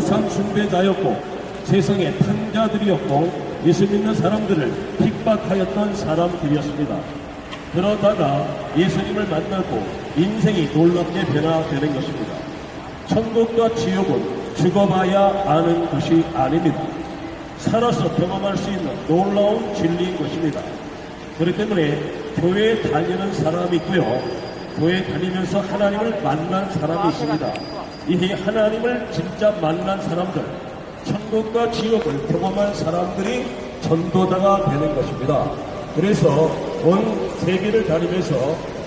우상 숭배자였고 세상의 탕자들이었고 예수 믿는 사람들을 핍박하였던 사람들이었습니다. 그러다가 예수님을 만나고 인생이 놀랍게 변화되는 것입니다. 천국과 지옥은 죽어봐야 아는 것이 아닙니다. 살아서 경험할 수 있는 놀라운 진리인 것입니다. 그렇기 때문에 교회에 다니는 사람이 있고요. 교회 다니면서 하나님을 만난 사람이 있습니다. 이 하나님을 진짜 만난 사람들, 천국과 지옥을 경험한 사람들이 전도자가 되는 것입니다. 그래서 온 세계를 다니면서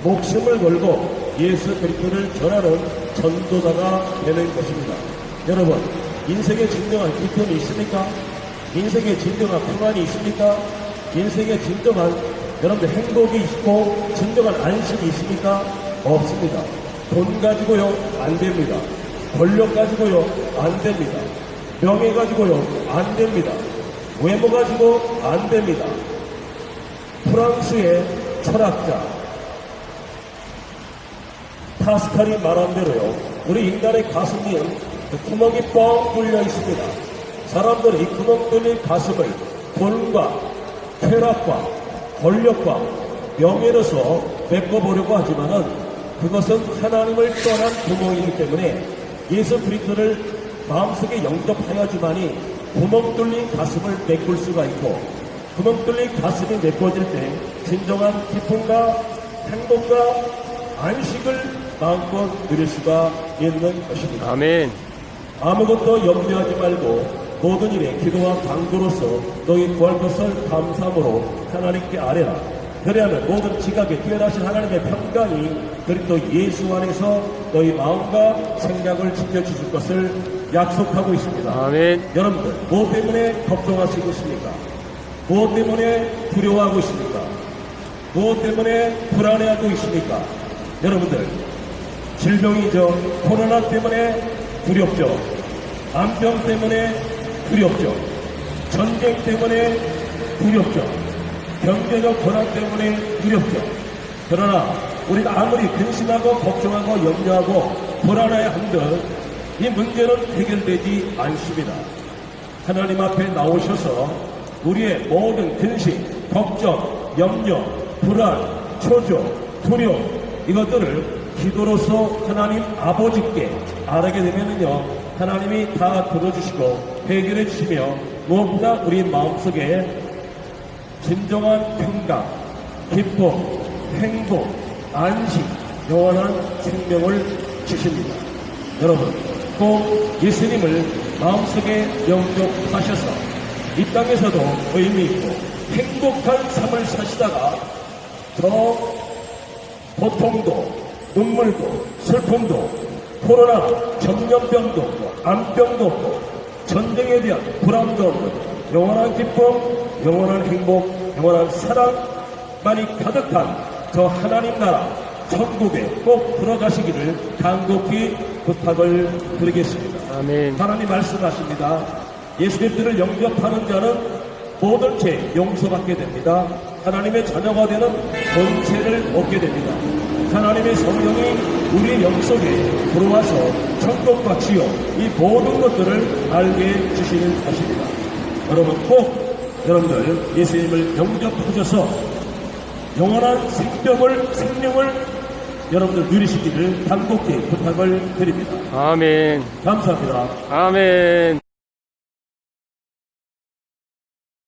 목숨을 걸고 예수 그리스도를 전하는 전도자가 되는 것입니다. 여러분, 인생의 진정한 기쁨이 있습니까? 인생의 진정한 평안이 있습니까? 인생의 진정한 여러분들 행복이 있고 진정한 안식이 있습니까? 없습니다. 돈 가지고요 안 됩니다. 권력 가지고요 안 됩니다. 명예 가지고요 안 됩니다. 외모 가지고 안 됩니다. 프랑스의 철학자 파스칼이 말한 대로요 우리 인간의 가슴에는 구멍이 뻥 뚫려 있습니다. 사람들은 이 구멍 뚫린 가슴을 돈과 쾌락과 권력과 명예로서 메꿔보려고 하지만은 그것은 하나님을 떠난 구멍이기 때문에 예수 그리스도를 마음속에 영접하여야지만이 구멍 뚫린 가슴을 메꿀 수가 있고 구멍 뚫린 가슴이 메꿔질 때 진정한 기쁨과 행복과 안식을 마음껏 누릴 수가 있는 것입니다. 아멘. 아무것도 염려하지 말고 모든 일에 기도와 강구로서 너희 구할 것을 감사함으로 하나님께 아뢰라. 그래야면 모든 지각에 뛰어나신 하나님의 평강이 그리스도 예수 안에서 너희 마음과 생각을 지켜주실 것을 약속하고 있습니다. 아멘. 여러분들 무엇 때문에 걱정하시고 있습니까? 무엇 때문에 두려워하고 있습니까? 무엇 때문에 불안해하고 있습니까? 여러분들 질병이죠. 코로나 때문에 두렵죠. 암병 때문에 두렵죠. 전쟁 때문에 두렵죠. 경제적 고난 때문에 두렵죠. 그러나 우리가 아무리 근심하고 걱정하고 염려하고 불안해야 한들 이 문제는 해결되지 않습니다. 하나님 앞에 나오셔서 우리의 모든 근심, 걱정, 염려, 불안, 초조, 두려움 이것들을 기도로서 하나님 아버지께 아뢰게 되면은요 하나님이 다 들어주시고 해결해 주시며 무엇보다 우리 마음속에 진정한 평강, 기쁨, 행복, 안식, 영원한 생명을 주십니다. 여러분, 꼭 예수님을 마음속에 영접하셔서 이 땅에서도 의미 있고 행복한 삶을 사시다가 저 고통도 눈물도 슬픔도 코로나 전염병도 없고 암병도 없고 전쟁에 대한 불안도 없는 영원한 기쁨, 영원한 행복, 영원한 사랑만이 가득한 저 하나님 나라 천국에 꼭 들어가시기를 간곡히 부탁을 드리겠습니다. 아멘. 하나님 말씀하십니다. 예수 그리스도를 영접하는 자는 모든 죄 용서받게 됩니다. 하나님의 자녀가 되는 본체를 얻게 됩니다. 하나님의 성령이 우리의 영속에 들어와서 천국과 지옥 이 모든 것들을 알게 주시는 것입니다. 여러분 꼭 여러분들 예수님을 영접하셔서 영원한 생명을 생명을 여러분들 누리시기를 간곡히 부탁을 드립니다. 아멘. 감사합니다. 아멘.